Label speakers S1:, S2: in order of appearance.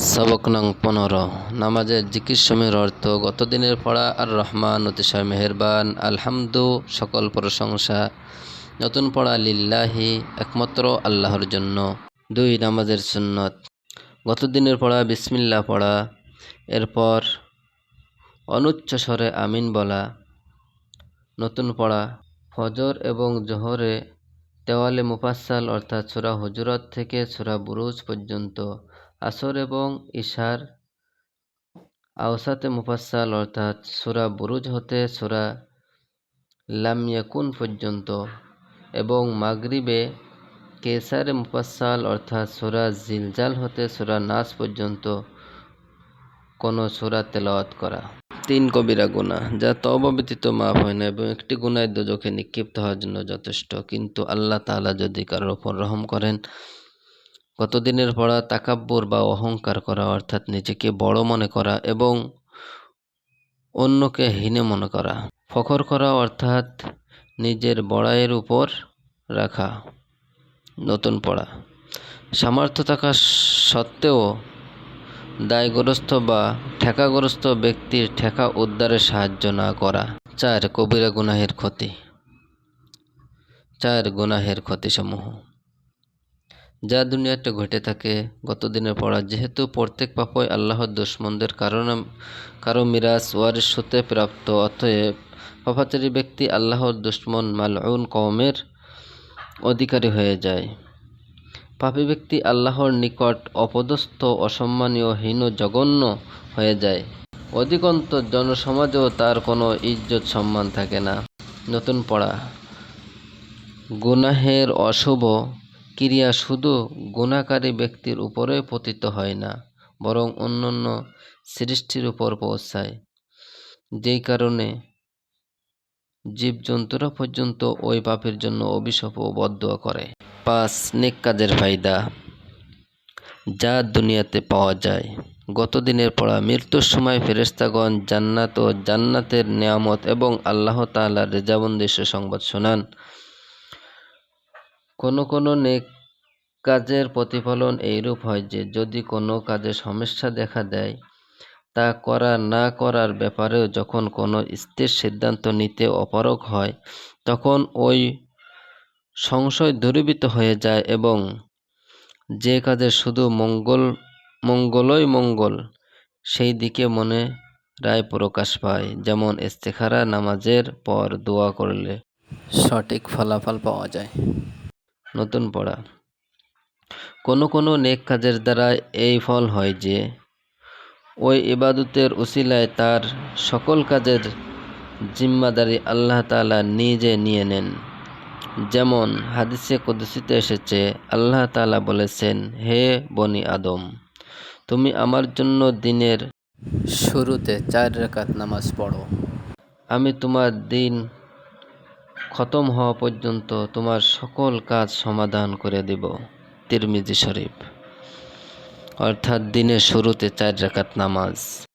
S1: সবক নং পনেরো। নামাজের জিকির সময়ের অর্থ, গত দিনের পড়া আর রহমান অতিশয় মেহেরবান, আলহামদু, সকল প্রশংসা। নতুন পড়া লিল্লাহি, একমাত্র আল্লাহর জন্য। দুই, নামাজের সুন্নত। গত দিনের পড়া বিসমিল্লা পড়া। এরপর, অনুচ্চ স্বরে আমিন বলা। নতুন পড়া, ফজর এবং জোহরে তেওয়ালে মুফাসাল অর্থাৎ সুরা হুজুরত থেকে সুরা বুরুজ পর্যন্ত। আসর এবং ইশার আওসাতে মুফাসাল অর্থাৎ সুরা বুরুজ হতে সুরা লাম ইয়াকুন পর্যন্ত এবং মাগরিবে কেসারে মুফাসাল অর্থাৎ সুরা জিলজাল হতে সুরা নাস পর্যন্ত কোনো সুরা তেলাওয়াত করা। তিন কবিরা গুণা যা তবা মাফ হয় না এবং একটি গুণায় দুজকে নিক্ষিপ্ত হওয়ার জন্য যথেষ্ট। কিন্তু আল্লাহ তাআলা যদি কারোর ওপর রহম করেন গতদিনের পড়া তাকাব্বর বা অহংকার করা, অর্থাৎ নিজেকে বড় মনে করা এবং অন্যকে হীনে মনে করা। ফখর করা, অর্থাৎ নিজের বড়াইয়ের উপর রাখা, নতুন পড়া। সামর্থ্য থাকা সত্ত্বেও দায়গ্রস্ত বা ঠেকাগ্রস্ত ব্যক্তির ঠেকা উদ্ধারে সাহায্য না করা, চার কবিরা গুনাহের ক্ষতি, চার গুনাহের ক্ষতিসমূহ। যা দুনিয়াতে ঘটে থাকে গতদিনের পড়া যেহেতু প্রত্যেক পাপই আল্লাহর দুশ্মনদের কারণে, কারও মিরাজ ওয়ারিস হতে প্রাপ্ত, অতএব পাপাচারী ব্যক্তি আল্লাহর দুশ্মন মালউন কওমের অধিকারী হয়ে যায়। পাপী ব্যক্তি আল্লাহর নিকট অপদস্থ, অসম্মানীয়, হীন, জঘন্য হয়ে যায়। অধিকন্ত জনসমাজেও তার কোনো ইজ্জত সম্মান থাকে না। নতুন পড়া। গুনাহের অশুভ ক্রিয়া শুধু গুণাকারী ব্যক্তির উপরে পতিত হয় না, বরং অন্যান্য সৃষ্টির উপর পৌঁছায়। যেই কারণে জীবজন্তুরা পর্যন্ত ওই পাপের জন্য অভিশাপ ও বদুয়া করে। পাঁচ, নেক কাজের ফায়দা। যা দুনিয়াতে পাওয়া যায়। গত দিনের পড়া মৃত্যুর সময় ফেরেস্তাগণ জান্নাত ও জান্নাতের নিয়ামত এবং আল্লাহ তাআলার রেজাবন্দি সংবাদ শোনান। কোনো কোনো নেক কাজের প্রতিফলন এইরূপ হয় যে, যদি কোনো কাজে সমস্যা দেখা দেয়, তা করা না করার ব্যাপারেও যখন কোনো স্থির সিদ্ধান্ত নিতে অপারগ হয়, তখন ওই সংশয় দূরীভূত হয়ে যায় এবং যে কাজে শুধু মঙ্গল, মঙ্গলই মঙ্গল, সেই দিকে মনে রায় প্রকাশ পায়। যেমন ইস্তেখারা নামাজের পর দোয়া করলে সঠিক ফলাফল পাওয়া যায়। নতুন পড়া। কোনো কোনো নেক কাজের দ্বারা এই ফল হয় যে, ওই ইবাদতের উসিলায় তার সকল কাজের জিম্মাদারি আল্লাহ তালা নিজে নিয়ে নেন। যেমন হাদিসে কুদসিতে এসেছে, আল্লাহ তালা বলেছেন, হে বনি আদম, তুমি আমার জন্য দিনের শুরুতে চার রেখাত নামাজ পড়ো। আমি তোমার দিন খতম হওয়া পর্যন্ত তোমার সকল কাজ সমাধান করে দেব, তিরমিজি শরীফ। অর্থাৎ দিনের শুরুতে চার রেখাত নামাজ।